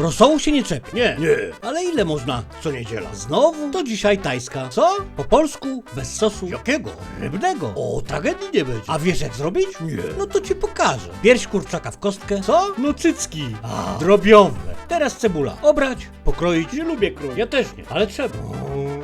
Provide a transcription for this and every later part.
Rosołu się nie czepi. Nie. Nie. Ale ile można co niedziela? Znowu? To dzisiaj tajska. Co? Po polsku, bez sosu. Jakiego? Rybnego. O, tragedii nie będzie. A wiesz jak zrobić? Nie. No to ci pokażę. Pierś kurczaka w kostkę. Co? No cycki. A. Drobiowe. Teraz cebula. Obrać, pokroić. Nie lubię kroju. Ja też nie, ale trzeba.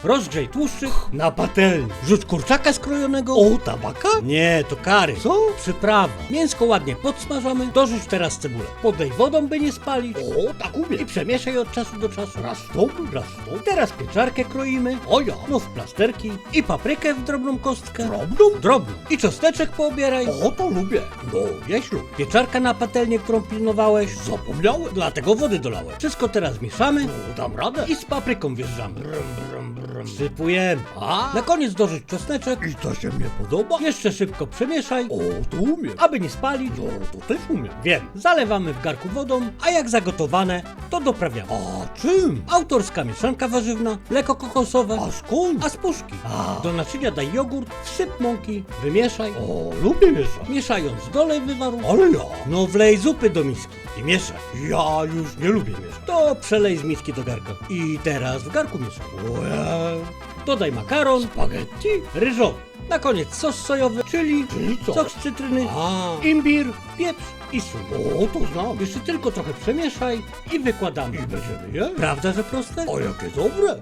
Rozgrzej tłuszczyk na patelni. Rzuć kurczaka skrojonego. O, tabaka? Nie, to kary. Co? Przyprawa. Mięsko ładnie podsmażamy. Dorzuć teraz cebulę. Podlej wodą, by nie spalić. O, tak I umiem. przemieszaj od czasu do czasu. Raz to, raz to. Teraz pieczarkę kroimy. O ja. No w plasterki. I paprykę w drobną kostkę. Drobną? Drobną. I czosneczek poobieraj. O, to lubię. No, jeślu. Pieczarka na patelnię, którą pilnowałeś. Zapomniałem. Dlatego wody dolałeś. Wszystko teraz mieszamy. O, dam radę. I z papryką wjeżdżamy. Brum, brum, brum. Sypujemy. A? Na koniec dorzuć czosneczek. I to się mnie podoba? Jeszcze szybko przemieszaj. O, to umiem. Aby nie spalić. No, to też umiem. Wiem. Zalewamy w garku wodą, a jak zagotowane, to doprawiamy. A czym? Autorska mieszanka warzywna, mleko kokosowe, A skąd? a z puszki. A. Do naczynia daj jogurt, wsyp mąki, wymieszaj. O, lubię mieszać. Mieszając dolej wywaru. Ale ja. No wlej zupy do miski i mieszaj. Ja już nie lubię mieszać. To przelej z miski do garka. I teraz w garku mieszaj. Ojej. Dodaj makaron, Spaghetti? ryżowy. Na koniec sos sojowy, czyli Czyli co? sok z cytryny, A. imbir, pieprz i sól. O, to znam. Jeszcze tylko trochę przemieszaj i wykładamy. I będziemy jeść. Prawda, że proste? O, jakie dobre.